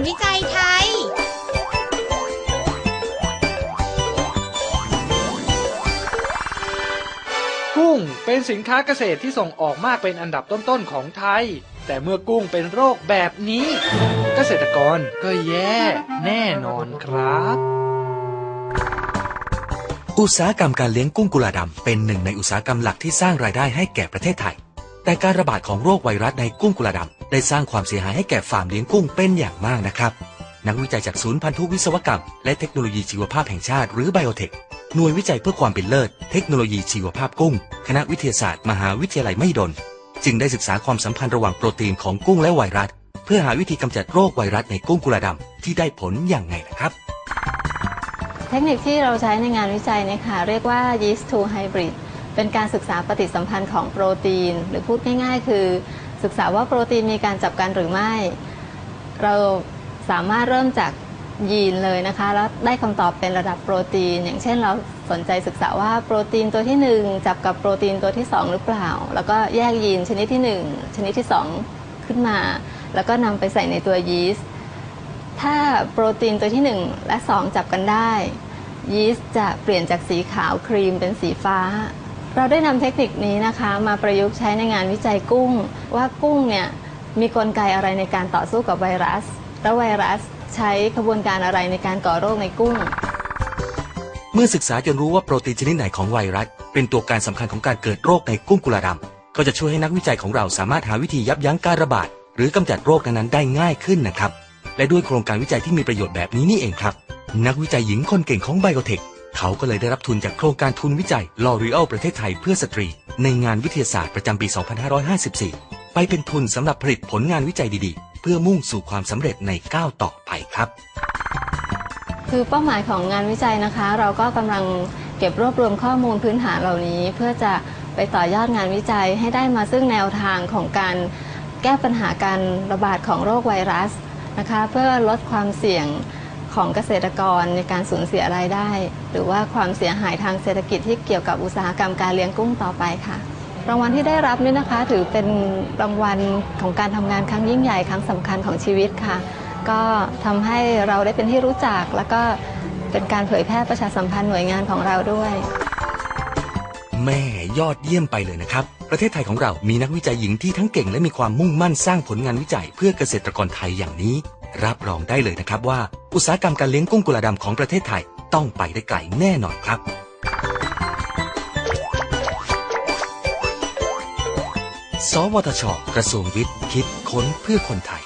านวิจัยไทย กุ้งเป็นสินค้าเกษตรที่ส่งออกมากเป็นอันดับต้นๆของไทย แต่เมื่อกุ้งเป็นโรคแบบนี้ เกษตรกรก็แย่แน่นอนครับ อุตสาหกรรมการเลี้ยงกุ้งกุลาดำเป็นหนึ่งในอุตสาหกรรมหลักที่สร้างรายได้ให้แก่ประเทศไทย แต่การระบาดของโรคไวรัสในกุ้งกุลาดำ ได้สร้างความเสียหายให้แก่ฟาร์มเลี้ยงกุ้งเป็นอย่างมากนะครับ นักวิจัยจากศูนย์พันธุวิศวกรรม และเทคโนโลยีชีวภาพแห่งชาติหรือไบโอเทคหน่วยวิจัยเพื่อความเป็นเลิศ เทคโนโลยีชีวภาพกุ้ง คณะวิทยาศาสตร์มหาวิทยาลัยมหิดลจึงได้ศึกษาความสัมพันธ์ระหว่างโปรตีนของกุ้งและไวรัส เพื่อหาวิธีกำจัดโรคไวรัสในกุ้งกุลาดำที่ได้ผลอย่างไงนะครับเทคนิคที่เราใช้ในงานวิจัยเนี่ยค่ะเรียกว่า yeast to hybrid เป็นการศึกษาปฏิสัมพันธ์ของโปรตีน หรือพูดง่ายๆ คือ ศึกษาว่าโปรตีนมีการจับกันหรือไม่ เราสามารถเริ่มจากยีนเลยนะคะ แล้วได้คำตอบเป็นระดับโปรตีน อย่างเช่นเราสนใจศึกษาว่าโปรตีนตัวที่ 1 จับกับโปรตีนตัวที่ 2 หรือเปล่า แล้วก็แยกยีนชนิดที่ 1 ชนิดที่ 2 ขึ้นมา แล้วก็นำไปใส่ในตัวยีสต์ถ้าโปรตีนตัวที่ 1 และ 2 จับกันได้ ยีสต์จะเปลี่ยนจากสีขาวครีมเป็นสีฟ้า เราได้นำเทคนิคนี้นะคะมาประยุกต์ใช้ในงานวิจัยกุ้ง ว่ากุ้งเนี่ยมีกลไกอะไรในการต่อสู้กับไวรัส และไวรัสใช้ขบวนการอะไรในการก่อโรคในกุ้ง เมื่อศึกษาจนรู้ว่าโปรตีนชนิดไหนของไวรัส เป็นตัวการสำคัญของการเกิดโรคในกุ้งกุลาดำก็จะช่วยให้นักวิจัยของเราสามารถหาวิธียับยั้งการระบาด หรือกำจัดโรคนั้นๆได้ง่ายขึ้นนะครับ และด้วยโครงการวิจัยที่มีประโยชน์แบบนี้นี่เองครับ นักวิจัยหญิงคนเก่งของไบโอเทค เขาก็เลยได้รับทุนจากโครงการทุนวิจัยลอรีอ l ประเทศไทยเพื่อสตรี ในงานวิทยาศาสตร์ประจำปี 2554 ไปเป็นทุนสำหรับผลิตผลงานวิจัยดีๆ เพื่อมุ่งสู่ความสำเร็จในก้าวต่อไปครับ คือเป้าหมายของงานวิจัยนะคะ เราก็กำลังเก็บรวบรวมข้อมูลพื้นฐานเหล่านี้ เพื่อจะไปต่อยอดงานวิจัยให้ได้มาซึ่งแนวทางของการแก้ปัญหาการระบาดของโรคไวรัสนะคะ เพื่อลดความเสี่ยง ของเกษตรกรในการสูญเสียรายได้ หรือว่าความเสียหายทางเศรษฐกิจที่เกี่ยวกับอุตสาหกรรมการเลี้ยงกุ้งต่อไปค่ะ รางวัลที่ได้รับนี่นะคะ ถือเป็นรางวัลของการทำงานครั้งยิ่งใหญ่ครั้งสำคัญของชีวิตค่ะ ก็ทำให้เราได้เป็นที่รู้จัก แล้วก็เป็นการเผยแพร่ประชาสัมพันธ์หน่วยงานของเราด้วย แม่ยอดเยี่ยมไปเลยนะครับ ประเทศไทยของเรามีนักวิจัยหญิงที่ทั้งเก่งและมีความมุ่งมั่นสร้างผลงานวิจัยเพื่อเกษตรกรไทยอย่างนี้ รับรองได้เลยนะครับว่าอุตสาหกรรมการเลี้ยงกุ้งกุลาดำของประเทศไทยต้องไปได้ไกลแน่นอนครับ สวทช กระทรวงวิทย์ คิดค้นเพื่อคนไทย